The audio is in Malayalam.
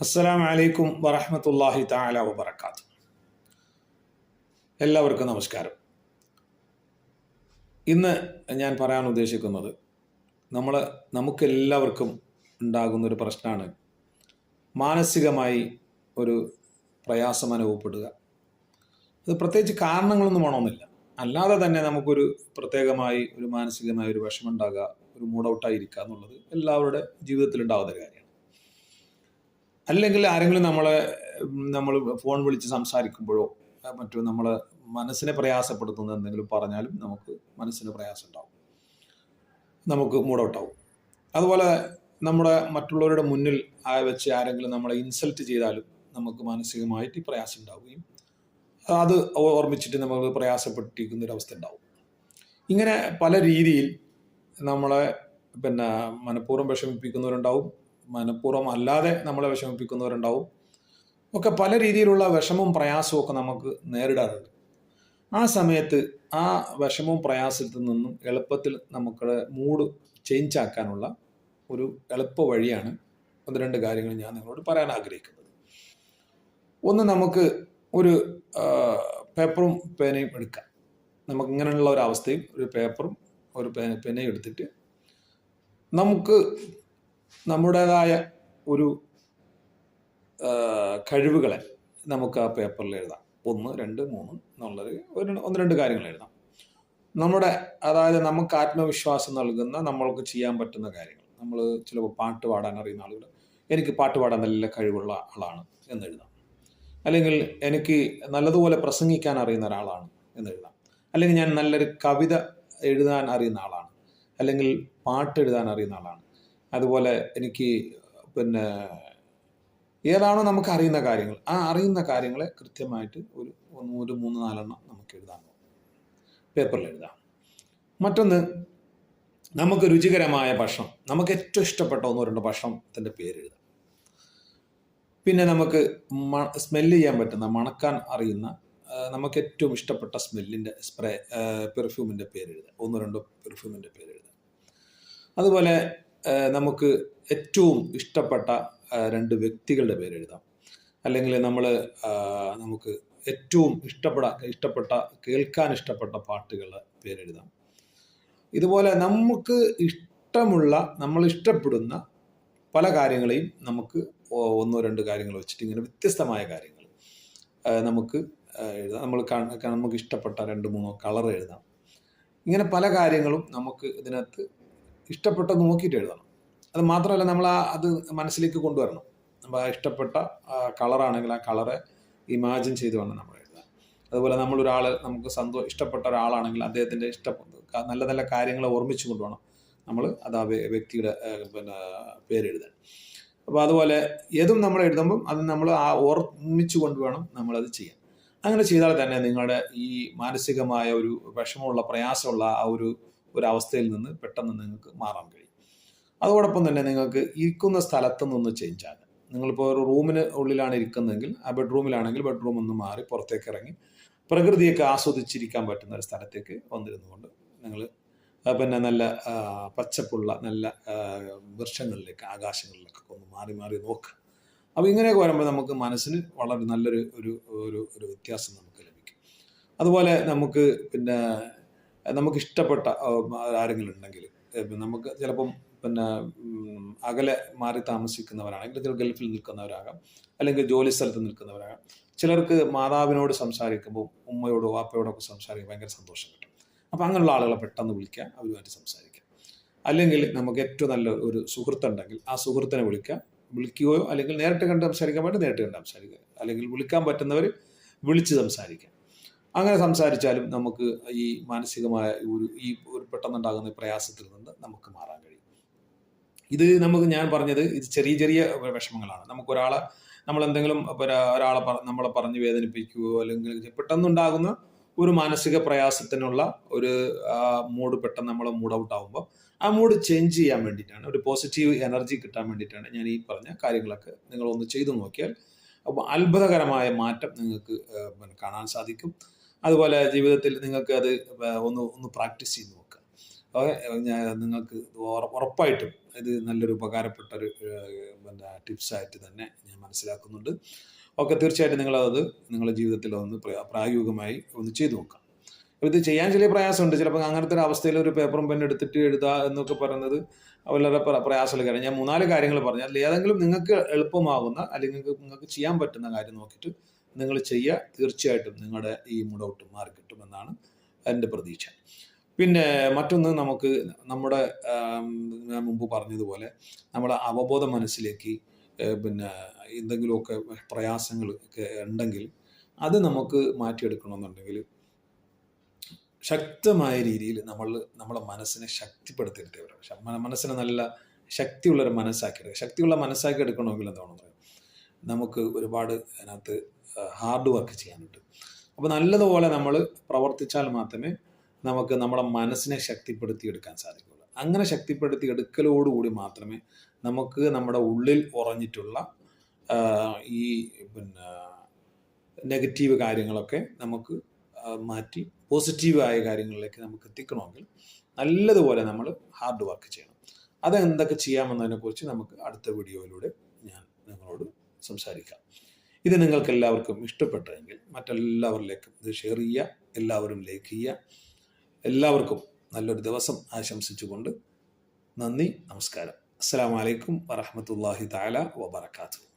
അസ്സലാം വലൈക്കും വറഹമത്തല്ലാഹി താല വബർക്കാത്തു എല്ലാവർക്കും നമസ്കാരം. ഇന്ന് ഞാൻ പറയാൻ ഉദ്ദേശിക്കുന്നത് നമ്മൾ നമുക്കെല്ലാവർക്കും ഉണ്ടാകുന്ന ഒരു പ്രശ്നമാണ് മാനസികമായി ഒരു പ്രയാസം അനുഭവപ്പെടുക. അത് പ്രത്യേകിച്ച് കാരണങ്ങളൊന്നും വേണമെന്നില്ല. അല്ലാതെ തന്നെ നമുക്കൊരു പ്രത്യേകമായി ഒരു മാനസികമായ ഒരു വിഷമം ഉണ്ടാകുക ഒരു മൂഡ് ഔട്ടായിരിക്കുക എന്നുള്ളത് എല്ലാവരുടെ ജീവിതത്തിൽ ഉണ്ടാകുന്ന ഒരു കാര്യമാണ്. അല്ലെങ്കിൽ ആരെങ്കിലും നമ്മളെ നമ്മൾ ഫോൺ വിളിച്ച് സംസാരിക്കുമ്പോഴോ മറ്റോ നമ്മളെ മനസ്സിനെ പ്രയാസപ്പെടുത്തുന്ന എന്തെങ്കിലും പറഞ്ഞാലും നമുക്ക് മനസ്സിന് പ്രയാസം ഉണ്ടാവും നമുക്ക് മൂഡ് ഔട്ടാവും അതുപോലെ നമ്മുടെ മറ്റുള്ളവരുടെ മുന്നിൽ വെച്ച് ആരെങ്കിലും നമ്മളെ ഇൻസൾട്ട് ചെയ്താലും നമുക്ക് മാനസികമായിട്ട് പ്രയാസം ഉണ്ടാവുകയും അത് ഓർമ്മിച്ചിട്ട് നമ്മൾ പ്രയാസപ്പെട്ടിരിക്കുന്ന ഒരു അവസ്ഥ ഉണ്ടാവും. ഇങ്ങനെ പല രീതിയിൽ നമ്മളെ പിന്നെ മനഃപൂർവം വിഷമിപ്പിക്കുന്നവരുണ്ടാവും മനഃപൂർവം അല്ലാതെ നമ്മളെ വിഷമിപ്പിക്കുന്നവരുണ്ടാവും. ഒക്കെ പല രീതിയിലുള്ള വിഷമവും പ്രയാസവും ഒക്കെ നമുക്ക് നേരിടാറുണ്ട്. ആ സമയത്ത് ആ വിഷമവും പ്രയാസത്തിൽ നിന്നും എളുപ്പത്തിൽ നമുക്കുടെ മൂഡ് ചേഞ്ച് ആക്കാനുള്ള ഒരു എളുപ്പ വഴിയാണ് ഒന്ന് രണ്ട് കാര്യങ്ങൾ ഞാൻ നിങ്ങളോട് പറയാൻ ആഗ്രഹിക്കുന്നത്. ഒന്ന് നമുക്ക് ഒരു പേപ്പറും പേനയും എടുക്കാം. നമുക്ക് ഇങ്ങനെയുള്ള ഒരു അവസ്ഥയും ഒരു പേപ്പറും ഒരു പേ പേനയും എടുത്തിട്ട് നമുക്ക് നമ്മുടേതായ ഒരു കഴിവുകളെ നമുക്ക് ആ പേപ്പറിൽ എഴുതാം. ഒന്ന് രണ്ട് മൂന്ന് എന്നുള്ളത് ഒരു ഒന്ന് രണ്ട് കാര്യങ്ങൾ എഴുതാം. നമ്മുടെ അതായത് നമുക്ക് ആത്മവിശ്വാസം നൽകുന്ന നമ്മൾക്ക് ചെയ്യാൻ പറ്റുന്ന കാര്യങ്ങൾ. നമ്മൾ ചിലപ്പോൾ പാട്ട് പാടാൻ അറിയുന്ന ആളുകൾ എനിക്ക് പാട്ട് പാടാൻ നല്ല കഴിവുള്ള ആളാണ് എന്ന് എഴുതാം. അല്ലെങ്കിൽ എനിക്ക് നല്ലതുപോലെ പ്രസംഗിക്കാൻ അറിയുന്ന ഒരാളാണ് എന്ന് എഴുതാം. അല്ലെങ്കിൽ ഞാൻ നല്ലൊരു കവിത എഴുതാൻ അറിയുന്ന ആളാണ്. അല്ലെങ്കിൽ പാട്ട് എഴുതാൻ അറിയുന്ന ആളാണ്. അതുപോലെ എനിക്ക് പിന്നെ ഏതാണോ നമുക്ക് അറിയുന്ന കാര്യങ്ങൾ ആ അറിയുന്ന കാര്യങ്ങളെ കൃത്യമായിട്ട് ഒരു ഒരു മൂന്ന് നാലെണ്ണം നമുക്ക് എഴുതാൻ പേപ്പറിൽ എഴുതാം. മറ്റൊന്ന് നമുക്ക് രുചികരമായ ഭക്ഷണം നമുക്ക് ഏറ്റവും ഇഷ്ടപ്പെട്ട ഒന്നോ രണ്ടോ ഭക്ഷണത്തിന്റെ പേര് എഴുതാം. പിന്നെ നമുക്ക് സ്മെല്ല് ചെയ്യാൻ പറ്റുന്ന മണക്കാൻ അറിയുന്ന നമുക്ക് ഏറ്റവും ഇഷ്ടപ്പെട്ട സ്മെല്ലിന്റെ സ്പ്രേ പെർഫ്യൂമിന്റെ പേര് എഴുതാം ഒന്നോ രണ്ടോ പെർഫ്യൂമിന്റെ പേര് എഴുതാം അതുപോലെ നമുക്ക് ഏറ്റവും ഇഷ്ടപ്പെട്ട രണ്ട് വ്യക്തികളുടെ പേര് എഴുതാം. അല്ലെങ്കിൽ നമ്മൾ നമുക്ക് ഏറ്റവും ഇഷ്ടപ്പെടാ ഇഷ്ടപ്പെട്ട കേൾക്കാൻ ഇഷ്ടപ്പെട്ട പാട്ടുകളുടെ പേര് എഴുതാം. ഇതുപോലെ നമുക്ക് ഇഷ്ടമുള്ള നമ്മൾ ഇഷ്ടപ്പെടുന്ന പല കാര്യങ്ങളെയും നമുക്ക് ഒന്നോ രണ്ടോ കാര്യങ്ങൾ വെച്ചിട്ട് ഇങ്ങനെ വ്യത്യസ്തമായ കാര്യങ്ങൾ. നമുക്ക് എഴുതാം. നമ്മൾ നമുക്ക് ഇഷ്ടപ്പെട്ട രണ്ട് മൂന്നോ കളർ എഴുതാം. ഇങ്ങനെ പല കാര്യങ്ങളും നമുക്ക് ഇതിനകത്ത് ഇഷ്ടപ്പെട്ട നോക്കിയിട്ട് എഴുതണം. അത് മാത്രമല്ല നമ്മൾ ആ അത് മനസ്സിലേക്ക് കൊണ്ടുവരണം. നമ്മൾ ആ ഇഷ്ടപ്പെട്ട കളറാണെങ്കിൽ ആ കളറെ ഇമാജിൻ ചെയ്ത് വേണം നമ്മൾ എഴുതാൻ. അതുപോലെ നമ്മളൊരാൾ നമുക്ക് സന്തോഷം ഇഷ്ടപ്പെട്ട ഒരാളാണെങ്കിൽ അദ്ദേഹത്തിന്റെ ഇഷ്ടപ്പെട്ട നല്ല നല്ല കാര്യങ്ങളെ ഓർമ്മിച്ചു കൊണ്ടുവേണം നമ്മൾ അത് ആ വ്യക്തിയുടെ പിന്നെ പേരെഴുതാൻ. അപ്പോൾ അതുപോലെ ഏതും നമ്മൾ എഴുതുമ്പം അത് നമ്മൾ ആ ഓർമ്മിച്ചു കൊണ്ട് വേണം നമ്മളത് ചെയ്യാൻ. അങ്ങനെ ചെയ്താൽ തന്നെ നിങ്ങളുടെ ഈ മാനസികമായ ഒരു വിഷമമുള്ള പ്രയാസമുള്ള ആ ഒരു ഒരു അവസ്ഥയിൽ നിന്ന് പെട്ടെന്ന് നിങ്ങൾക്ക് മാറാൻ കഴിയും. അതോടൊപ്പം തന്നെ നിങ്ങൾക്ക് ഇരിക്കുന്ന സ്ഥലത്ത് നിന്ന് ചേഞ്ച് ആകാം. നിങ്ങളിപ്പോൾ ഒരു റൂമിന് ഉള്ളിലാണ് ഇരിക്കുന്നതെങ്കിൽ ആ ബെഡ്റൂമിലാണെങ്കിൽ ബെഡ്റൂം ഒന്ന് മാറി പുറത്തേക്ക് ഇറങ്ങി പ്രകൃതിയൊക്കെ ആസ്വദിച്ചിരിക്കാൻ പറ്റുന്ന ഒരു സ്ഥലത്തേക്ക് വന്നിരുന്നുകൊണ്ട് നിങ്ങൾ പിന്നെ നല്ല പച്ചപ്പുള്ള നല്ല വൃക്ഷങ്ങളിലേക്ക് ആകാശങ്ങളിലേക്കൊക്കെ ഒന്ന് മാറി മാറി നോക്കുക അപ്പോൾ ഇങ്ങനെയൊക്കെ വരുമ്പോൾ നമുക്ക് മനസ്സിന് വളരെ നല്ലൊരു ഒരു ഒരു ഒരു വ്യത്യാസം നമുക്ക് ലഭിക്കും. അതുപോലെ നമുക്ക് പിന്നെ നമുക്ക് ഇഷ്ടപ്പെട്ട ആരെങ്കിലും ഉണ്ടെങ്കിൽ നമുക്ക് ചിലപ്പം പിന്നെ അകലെ മാറി താമസിക്കുന്നവരാണെങ്കിൽ ചില ഗൾഫിൽ നിൽക്കുന്നവരാകാം അല്ലെങ്കിൽ ജോലി സ്ഥലത്ത് നിൽക്കുന്നവരാകാം. ചിലർക്ക് മാതാവിനോട് സംസാരിക്കുമ്പോൾ ഉമ്മയോടോ വാപ്പയോടൊക്കെ സംസാരിക്കുമ്പോൾ ഭയങ്കര സന്തോഷം കിട്ടും. അപ്പോൾ അങ്ങനെയുള്ള ആളുകളെ പെട്ടെന്ന് വിളിക്കുക അവരുമായിട്ട് സംസാരിക്കുക അല്ലെങ്കിൽ നമുക്ക് ഏറ്റവും നല്ല ഒരു സുഹൃത്തുണ്ടെങ്കിൽ ആ സുഹൃത്തിനെ വിളിക്കുക വിളിക്കുകയോ അല്ലെങ്കിൽ നേരിട്ട് കണ്ട് സംസാരിക്കാൻ പറ്റും നേരിട്ട് കണ്ട് സംസാരിക്കുക. അല്ലെങ്കിൽ വിളിക്കാൻ പറ്റുന്നവർ വിളിച്ച് സംസാരിക്കുക അങ്ങനെ സംസാരിച്ചാലും നമുക്ക് ഈ മാനസികമായ ഒരു ഈ ഒരു പെട്ടെന്നുണ്ടാകുന്ന പ്രയാസത്തിൽ നിന്ന് നമുക്ക് മാറാൻ കഴിയും. ഇത് നമുക്ക് ഞാൻ പറഞ്ഞത് ഇത് ചെറിയ ചെറിയ വിഷമങ്ങളാണ്. നമുക്ക് ഒരാളെ നമ്മൾ എന്തെങ്കിലും ഒരാളെ നമ്മളെ പറഞ്ഞ് വേദനിപ്പിക്കുകയോ അല്ലെങ്കിൽ പെട്ടെന്നുണ്ടാകുന്ന ഒരു മാനസിക പ്രയാസത്തിനുള്ള ഒരു മൂഡ് പെട്ടെന്ന് നമ്മൾ മൂഡ് ഔട്ട് ആകുമ്പോൾ ആ മൂഡ് ചേഞ്ച് ചെയ്യാൻ വേണ്ടിയിട്ടാണ് ഒരു പോസിറ്റീവ് എനർജി കിട്ടാൻ വേണ്ടിയിട്ടാണ് ഞാൻ ഈ പറഞ്ഞ കാര്യങ്ങളൊക്കെ നിങ്ങളൊന്ന് ചെയ്തു നോക്കിയാൽ അപ്പോൾ അത്ഭുതകരമായ മാറ്റം നിങ്ങൾക്ക് കാണാൻ സാധിക്കും. അതുപോലെ ജീവിതത്തിൽ നിങ്ങൾക്ക് അത് ഒന്ന് ഒന്ന് പ്രാക്ടീസ് ചെയ്ത് നോക്കുക. നിങ്ങൾക്ക് ഉറ- ഉറപ്പായിട്ടും ഇത് നല്ലൊരു ഉപകാരപ്പെട്ട ഒരു ടിപ്സായിട്ട് തന്നെ ഞാൻ മനസ്സിലാക്കുന്നുണ്ട്. ഓക്കെ തീർച്ചയായിട്ടും നിങ്ങളത് നിങ്ങളുടെ ജീവിതത്തിൽ ഒന്ന് പ്രായോഗികമായി ഒന്ന് ചെയ്തു നോക്കാം ഇത് ചെയ്യാൻ ചെറിയ പ്രയാസമുണ്ട്. ചിലപ്പോൾ അങ്ങനത്തെ ഒരു അവസ്ഥയിൽ ഒരു പേപ്പറും പെൻ എടുത്തിട്ട് എഴുതുക എന്നൊക്കെ പറയുന്നത് വളരെ പ്ര- പ്രയാസമുള്ള കാര്യം. ഞാൻ മൂന്നാൽ കാര്യങ്ങൾ പറഞ്ഞു. അതിൽ ഏതെങ്കിലും നിങ്ങൾക്ക് എളുപ്പമാകുന്ന അല്ലെങ്കിൽ നിങ്ങൾക്ക് ചെയ്യാൻ പറ്റുന്ന കാര്യം നോക്കിയിട്ട് നിങ്ങൾ ചെയ്യുക. തീർച്ചയായിട്ടും നിങ്ങളുടെ ഈ മുടൗട്ട് മാറി കിട്ടുമെന്നാണ് എന്റെ പ്രതീക്ഷ. പിന്നെ മറ്റൊന്ന് നമുക്ക് നമ്മുടെ ഞാൻ മുമ്പ് പറഞ്ഞതുപോലെ നമ്മുടെ അവബോധ മനസ്സിലേക്ക് പിന്നെ എന്തെങ്കിലുമൊക്കെ പ്രയാസങ്ങൾ ഒക്കെ ഉണ്ടെങ്കിൽ അത് നമുക്ക് മാറ്റിയെടുക്കണമെന്നുണ്ടെങ്കിൽ ശക്തമായ രീതിയിൽ നമ്മൾ നമ്മളെ മനസ്സിനെ ശക്തിപ്പെടുത്തിയെടുത്തേ പറയാം മനസ്സിനെ നല്ല ശക്തിയുള്ളൊരു മനസ്സാക്കി എടുക്കുക ശക്തിയുള്ള മനസ്സാക്കി എടുക്കണമെങ്കിൽ എന്താണെന്ന് പറയാം നമുക്ക് ഒരുപാട് അതിനകത്ത് ഹാർഡ് വർക്ക് ചെയ്യാനുണ്ട്. അപ്പോൾ നല്ലതുപോലെ നമ്മൾ പ്രവർത്തിച്ചാൽ മാത്രമേ നമുക്ക് നമ്മുടെ മനസ്സിനെ ശക്തിപ്പെടുത്തിയെടുക്കാൻ സാധിക്കുള്ളൂ അങ്ങനെ ശക്തിപ്പെടുത്തി എടുക്കലോടുകൂടി മാത്രമേ നമുക്ക് നമ്മുടെ ഉള്ളിൽ ഉറഞ്ഞിട്ടുള്ള ഈ പിന്നെ നെഗറ്റീവ് കാര്യങ്ങളൊക്കെ നമുക്ക് മാറ്റി പോസിറ്റീവായ കാര്യങ്ങളിലേക്ക് നമുക്ക് എത്തിക്കണമെങ്കിൽ നല്ലതുപോലെ നമ്മൾ ഹാർഡ് വർക്ക് ചെയ്യണം. അത് എന്തൊക്കെ ചെയ്യാമെന്നതിനെക്കുറിച്ച് നമുക്ക് അടുത്ത വീഡിയോയിലൂടെ ഞാൻ നിങ്ങളോട് സംസാരിക്കാം. ഇത് നിങ്ങൾക്ക് എല്ലാവർക്കും ഇഷ്ടപ്പെട്ടെങ്കിൽ മറ്റെല്ലാവരിലേക്കും ഇത് ഷെയർ ചെയ്യുക എല്ലാവരും ലൈക്ക് ചെയ്യുക എല്ലാവർക്കും നല്ലൊരു ദിവസം ആശംസിച്ചുകൊണ്ട് നന്ദി നമസ്കാരം. അസ്സാം വലൈക്കും വറഹമത്തല്ലാഹി താല വബർക്കാത്തു